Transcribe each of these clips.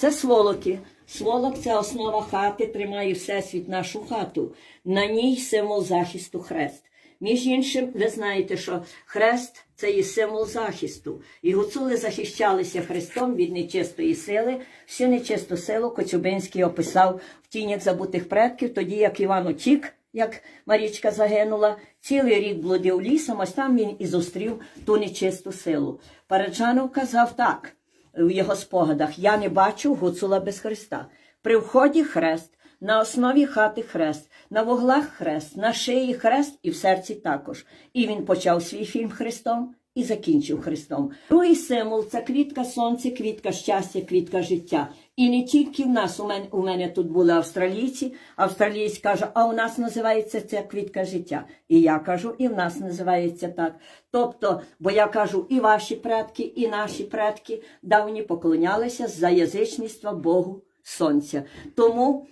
Це сволоки. Сволок це основа хати, тримає всесвіт нашу хату. На ній символ захисту хрест. Між іншим, ви знаєте, що хрест це є символ захисту. І гуцули захищалися хрестом від нечистої сили. Всю нечисту силу Коцюбинський описав в тінях забутих предків, тоді як Іван утік, як Марічка загинула, цілий рік блудив лісом, ось там він і зустрів ту нечисту силу. Параджанов казав так в його спогадах: Я не бачив гуцула без Христа. При вході хрест, на основі хати хрест, на вуглах хрест, на шиї хрест і в серці також. І він почав свій фільм Христом і закінчив Христом. Другий символ це квітка сонця, квітка щастя, квітка життя. І не тільки в нас, у мене, у мене тут були австралійці, австралієць каже, а у нас називається це квітка життя. І я кажу, і в нас називається так. Тобто, бо я кажу, і ваші предки, і наші предки давні поклонялися за язичництва Богу Сонця. Тому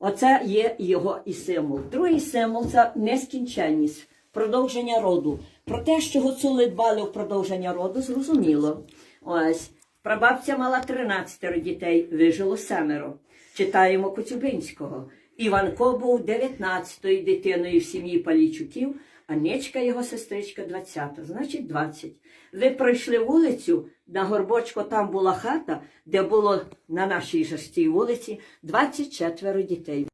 Оце є його і символ. Другий символ це нескінченність, продовження роду. Про те, що гуцули дбали в продовження роду, зрозуміло. Ось прабабця мала 13 дітей, вижило семеро. Читаємо Коцюбинського. Іванко був 19-ю дитиною в сім'ї Палійчуків, а Нечка, його сестричка, 20-та, значить 20. Ви пройшли вулицю, на Горбочко там була хата, де було на нашій же ж цій вулиці 24 дітей.